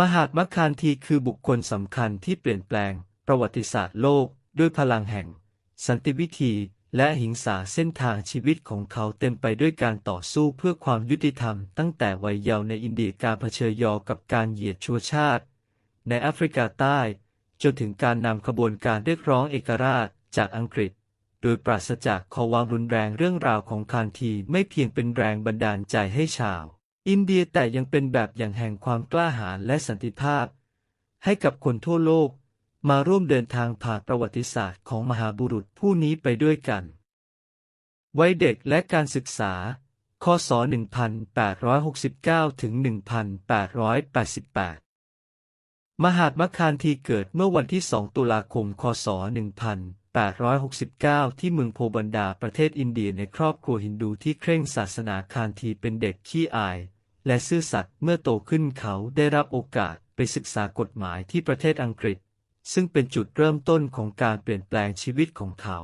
มหาตมคานทีคือบุคคลสำคัญที่เปลี่ยนแปลง ประวัติศาสตร์โลก ด้วยพลังแห่ง สันติวิธีและหิงสาเส้นทางชีวิตของเขาเต็มไปด้วยการต่อสู้เพื่อความยุติธรรม ตั้งแต่วัยเยาว์ในอินเดียการเผชิญยอกับการเหยียดชั่วชาติ ในแอฟริกาใต้ จนถึงการนำขบวนการเรียกร้องเอกราชจากอังกฤษ โดยปราศจากขอวามรุนแรงเรื่องราวของคานทีไม่เพียงเป็นแรงบันดาลใจให้ชาว อินเดียแต่ยังเป็นแบบอย่างแห่งความกล้าหาญและสันติภาพ ให้กับคนทั่วโลก มาร่วมเดินทางผ่านประวัติศาสตร์ของมหาบุรุษผู้นี้ไปด้วยกัน วัยเด็กและการศึกษา คศ 1869 ถึง 1888 มหาตมคานทีเกิดเมื่อวันที่ 2 ตุลาคม คศ 1869 ที่เมืองโพบันดาประเทศอินเดียในครอบครัวฮินดูที่เคร่งศาสนาคานทีเป็นเด็กขี้อาย และซื่อสัตย์เมื่อโตขึ้นเขาได้รับโอกาสไปศึกษากฎหมายที่ประเทศอังกฤษ ซึ่งเป็นจุดเริ่มต้นของการเปลี่ยนแปลงชีวิตของเขา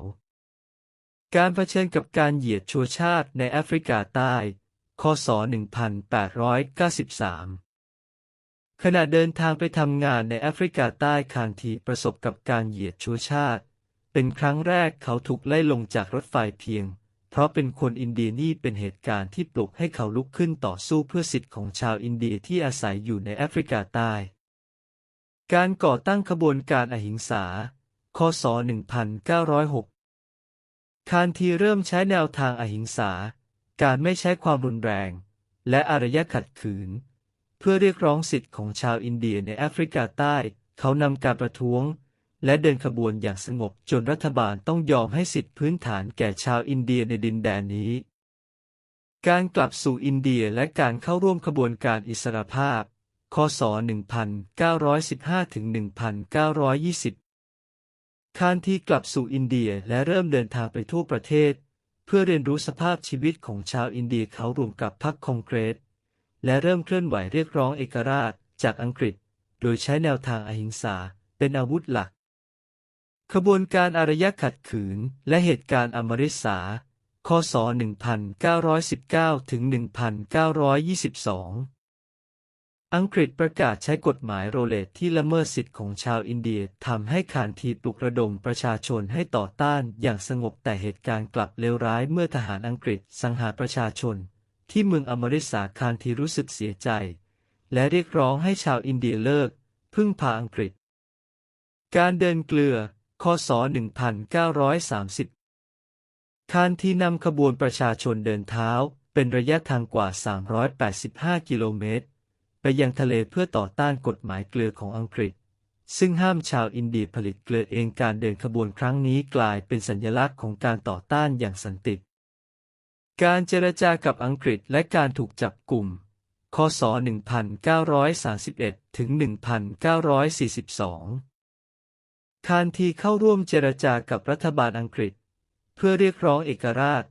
การเผชิญกับการเหยียดชัวชาติในแอฟริกาใต้ คศ 1893 ขณะเดินทางไปทำงานในแอฟริกาใต้คานทีประสบกับการเหยียดชัวชาติ เป็นครั้งแรกเขาถูกไล่ลงจากรถไฟเพียง เพราะเป็นคนอินเดียนี่เป็นเหตุการณ์ที่ปลุกให้เขาลุกขึ้นต่อสู้เพื่อสิทธิ์ของชาวอินเดียที่อาศัยอยู่ในแอฟริกาใต้ การก่อตั้งขบวนการอหิงสา คศ 1906 คานทีเริ่มใช้แนวทางอหิงสา การไม่ใช้ความรุนแรง และอารยะขัดขืน เพื่อเรียกร้องสิทธิ์ของชาวอินเดียในแอฟริกาใต้ เขานำการประท้วง และเดินขบวนอย่างสงบจนรัฐบาลต้องยอมให้สิทธิพื้นฐานแก่ชาวอินเดียในดินแดนนี้ การกลับสู่อินเดียและการเข้าร่วมขบวนการอิสรภาพ คศ 1915ถึง1920คานที่กลับสู่อินเดียและเริ่มเดินทางไปทั่วประเทศ เพื่อเรียนรู้สภาพชีวิตของชาวอินเดียเขารวมกับพรรคคองเกรส และเริ่มเคลื่อนไหวเรียกร้องเอกราชจากอังกฤษ โดยใช้แนวทางอหิงสาเป็นอาวุธหลัก ขบวนการอารยะขัดขืน และเหตุการณ์อมริสาคศ 1919 ถึง 1922 อังกฤษประกาศใช้กฎหมายโรเลตที่ละเมิดสิทธิ์ของชาวอินเดียทำให้ขานทีปลุกระดมประชาชนให้ต่อต้านอย่างสงบแต่เหตุการณ์กลับเลวร้ายเมื่อทหารอังกฤษสังหารประชาชน ที่เมืองอมริสาคานทีรู้สึกเสียใจ และเรียกร้องให้ชาวอินเดียเลิก พึ่งพาอังกฤษ การเดินเกลือ คศ 1930คานที่นำขบวนประชาชนเดินเท้า เป็นระยะทางกว่า 385 กิโลเมตร ไปยังทะเลเพื่อต่อต้านกฎหมายเกลือของอังกฤษ ซึ่งห้ามชาวอินเดียผลิตเกลือเองการเดินขบวนครั้งนี้กลายเป็นสัญลักษณ์ของการต่อต้านอย่างสันติ การเจรจากับอังกฤษและการถูกจับกลุ่ม คศ 1931 ถึง 1942 คานทีเข้าร่วมเจรจากับรัฐบาลอังกฤษ เพื่อเรียกร้องเอกราช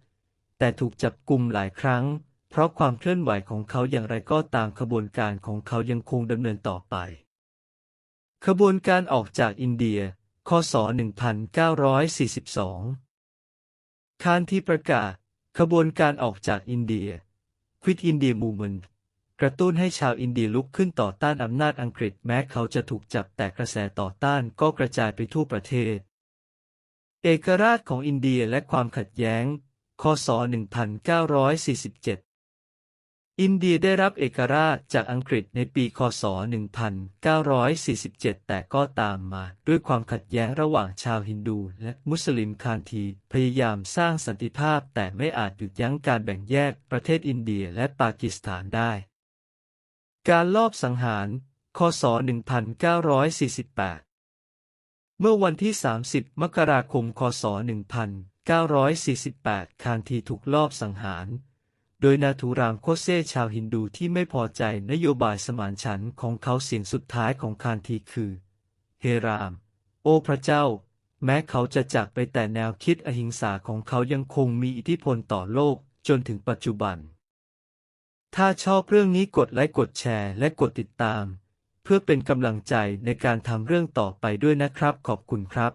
แต่ถูกจับกลุ่มหลายครั้ง เพราะความเคลื่อนไหวของเขาอย่างไรก็ตามขบวนการของเขายังคงดำเนินต่อไป ขบวนการออกจากอินเดีย คศ 1942 คานทีประกาศ ขบวนการออกจากอินเดียควิด กระตุ้นให้ชาวอินเดียลุกขึ้นต่อต้านอำนาจอังกฤษแม้เขาจะถูกจับแต่กระแสต่อต้านก็กระจายไปทั่วประเทศ เอกราชของอินเดียและความขัดแย้ง คศ 1947 อินเดียได้รับเอกราชจากอังกฤษในปี คศ 1947 แต่ก็ตามมาด้วยความขัดแย้งระหว่างชาวฮินดูและมุสลิมคานทีพยายามสร้างสันติภาพแต่ไม่อาจหยุดยั้งการแบ่งแยกประเทศอินเดียและปากีสถานได้ การลอบสังหาร คศ 1948 เมื่อวันที่ 30 มกราคม คศ 1948 คานทีถูกลอบสังหาร โดยนาทูรามโคเซชาวฮินดูที่ไม่พอใจนโยบายสมานฉันท์ของเขาเสียงสุดท้ายของคานทีคือ เฮราม โอ้พระเจ้า แม้เขาจะจากไปแต่แนวคิดอหิงสาของเขายังคงมีอิทธิพลต่อโลกจนถึงปัจจุบัน ถ้าชอบเรื่องนี้กดไลค์กดแชร์และกดติดตาม เพื่อเป็นกำลังใจในการทำเรื่องต่อไปด้วยนะครับ ขอบคุณครับ